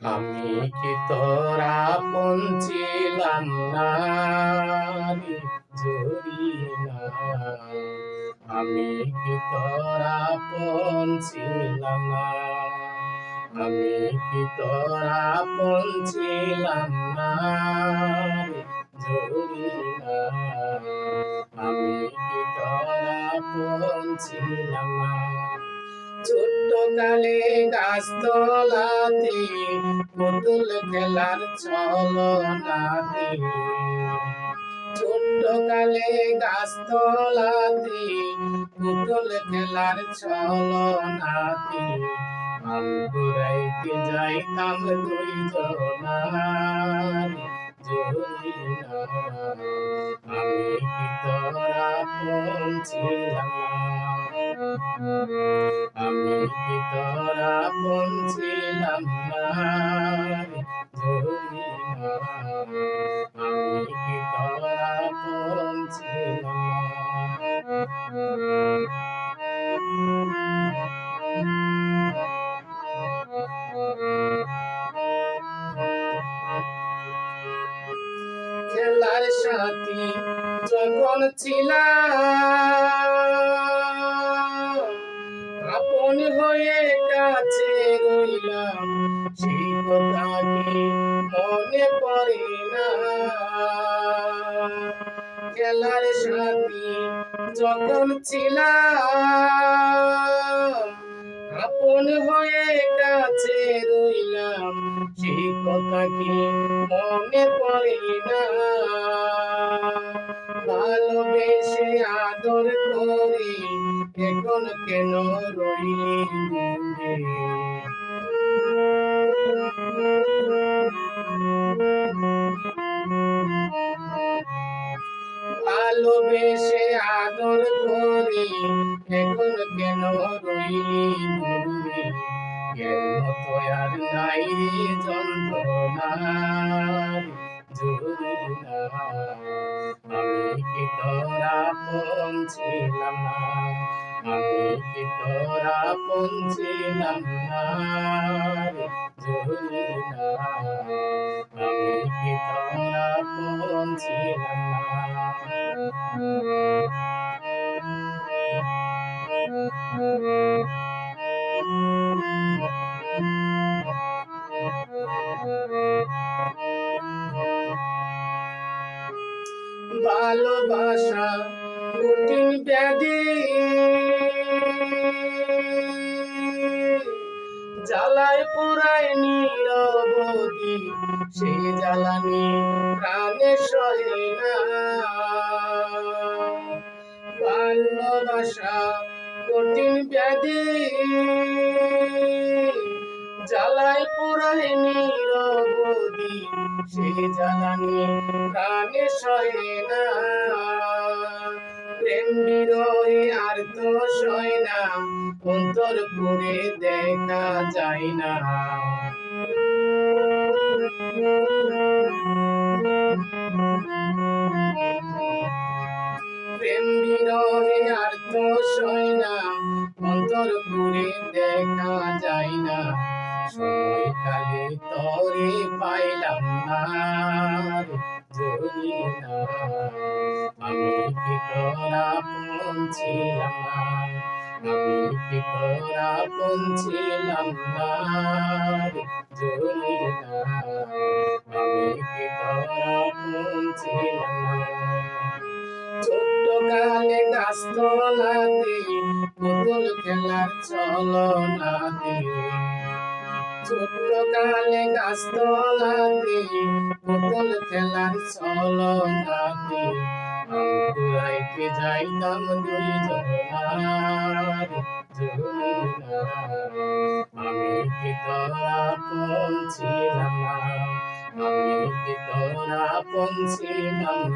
আমি কি তোরা পঞ্চিলাম না আমি কি তোরা পঞ্চিলাম না? আমি কি তোরা পঞ্চিলাম না আমি কি তোরা পঞ্চিলাম না? ছোট্ট কালে গাছতলাতে পুতুল খেলার ছলনাতে ছোট্ট কালে গাছতলাতে পুতুল খেলার ছলনাতে আম ঘুরাইতে যাইতাম দুই জনার জরি না আমি কি তোরা পৌঁছিলাম আমি কি তোরা পৌঁছিলাম জরুরি না খেলার সাথী যখন ছিলাম, আপন হয়ে কাছে রইলাম, সেই কথা কি মনে পড়ে না? খেলার সাথী যখন ছিলাম, আপন হয়ে কাছে রইলাম, সেই কথা কি মনে পড়ে না? ভালোবেসে আদর করে, এখন কেন রইলি ভালোবেসে আদর করে, এখন কেন রইলি এর আর নাই রে যন্ত্রণার জরুরি না তোরা পৌঁছিলাম না আমি কি তোরা পৌঁছিলাম না জরুরি না। আমি কি তোরা পন ছিলাম পৌঁছিলাম ভালোবাসা কঠিন ব্যাধি। জ্বালায় পুরায় নিরবধি সে জ্বালানি প্রাণে সহে না। ভালোবাসা কঠিন ব্যাধি। জ্বালায় পুরায় নিরবধি সে জ্বালানি প্রাণে সহে না। প্রেম বিরহে আর তো সয় না, অন্তর করে দেখা যায় না। প্রেম কালে তরে পাইলাম না যদি না আমি কি তোরা পৌঁছিলাম না, আমি কি তোরা পৌঁছিলাম না যদি না আমি কি তোরা পৌঁছিলাম ছোট্ট কালে গাছতলাতে পুতুল খেলার চলনাতে ছোট্ট কালে গাছতলাতে পুতুল খেলার চলনাতে ঘুরাইতে যাইতাম দুই জনার আমি কি তোরা পৌঁছিলাম আমি কি তোরা পৌঁছিলাম